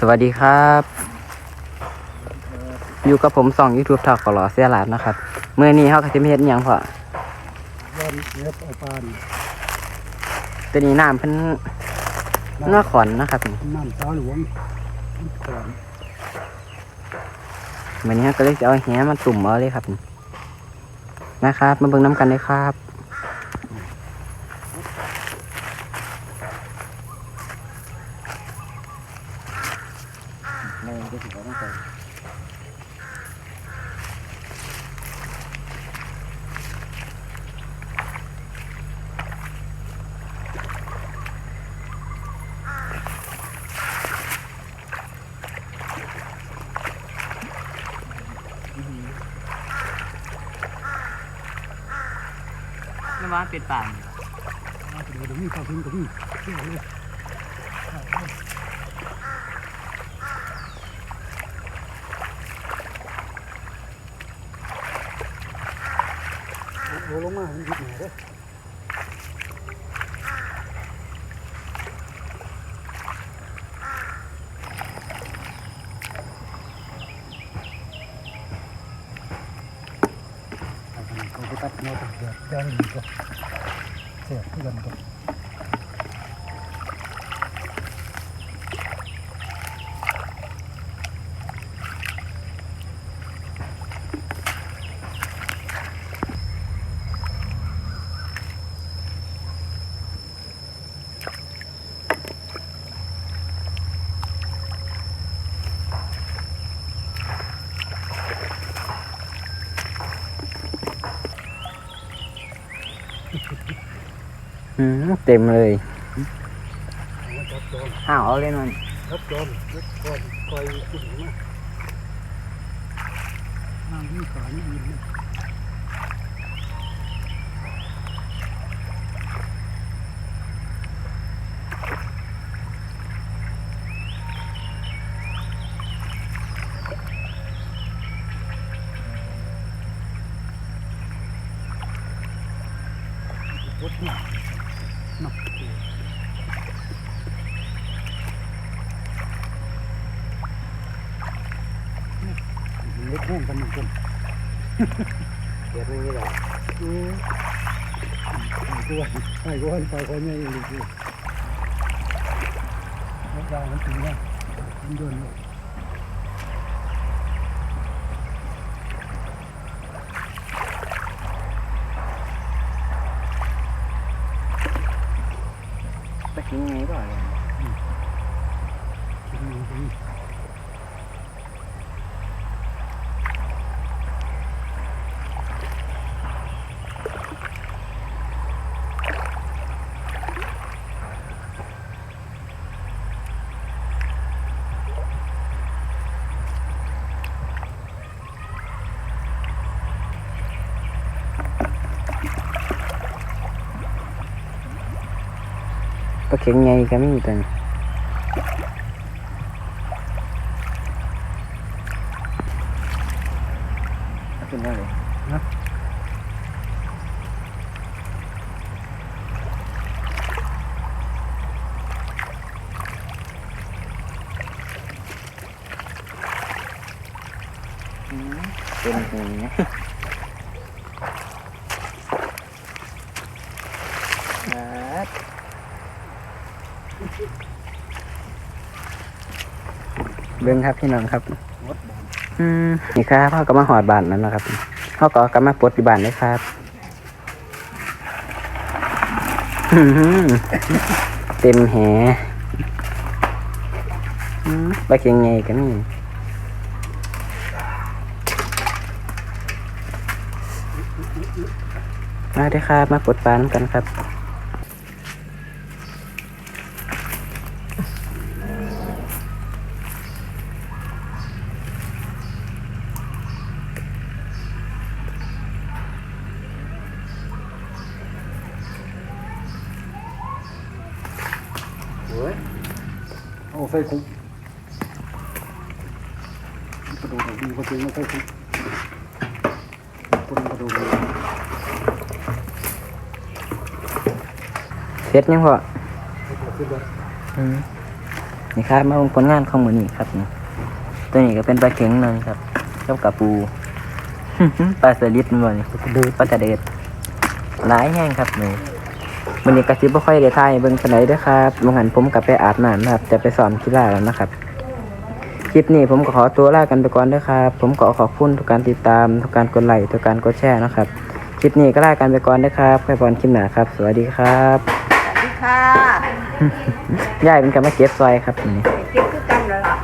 สวัสดีครับ อยู่กับผมส่อง YouTube ถอกขอหล่อเสียหลาดนะครับเมื่อนี้เขาก็จะมีเฮ็ดหยังพอย้อนเน็บเอาปานตัวนี้น้ำเพิ่นหน้าขอนนะครับน้ำสาหลวงก่อนวันนี้เราก็เลยจะเอาแหมาตุ่มเอาเลยครับนะครับ มาเบิ่งน้ำกันเลยครับ เราจะถึงต้องไปไม่ว่าเป็นป่าเดูเดี๋ยวนี้เข้าถึงกับนี่เที่ยวเลย โอ้ลงมามันยิบหน่อยเด้อเขาไปตัดเนื้อเดือดแดงดีกว่าเสียบที่กันก่อนอืม เต็มเลยเอาจับโดนอ้าวเอาเลยมันจับโดนจับโดนคอยขึ้นมานั่งนี่ขานี่ยืนนะ รถหนัก หนักเล็กแห้งกันเหมือนกันเดี๋ยวนี้แหละอือไอ้ก้อนไอ้ก้อนไปคนนี้อีกทีรถยางมันถึงแล้วมันเดินเลย ไปกินไงบ่อย ปลาเข็งไงก็มีตัวนี้ขึ้นได้เลยอืมเป็นหูนะครับ เบิ้งครับพี่น้องครับรถบานอืมนี่ครับเขาก็มาหอดบ้านนั่นแหละครับเขาก็กลับมาปลดที่บ้านเลยครับอื้อหือเต็มแหอืมไปเคียงไงกันนี่มาเด้อครับ มาปลดปลานำกันครับ เฮ้ยเอาใส่คุกกระดูกดีกว่าจริงไม่ใส่คุกคนกระดูกดีเสร็จยังพอขึ้นเลยอืมนี่ครับมาเบิ่งผลงานของมือนี้ครับนี่ตัวนี้ก็เป็นปลาเข็งหนึงครับเจ้ากับปูปลาสลิดมันบ่นี่ก็เดินปลาตะเดดหลายแห้งครับนี่ มันนี้กระซิบบ่ค่อยได้ทายให้เบิ่งปานใดเด้อครับมื่อหันผมกลับไปอาบน้ำนะครับ จะไปสอนกีฬาแล้วนะครับ คลิปนี้ผมก็ขอตัวลากันไปก่อนเด้อครับ ผมขอขอบคุณทุกการติดตาม ทุกการกดไลค์ ทุกการกดแชร์นะครับ คลิปนี้ก็ลากันไปก่อนเด้อครับไปบอลคลิปหน้าครับ สวัสดีครับ สวัสดีค่ะยายเป็นกรรมาเก็บซอยครับนี่ เก็บคือกันแล้วล่ะ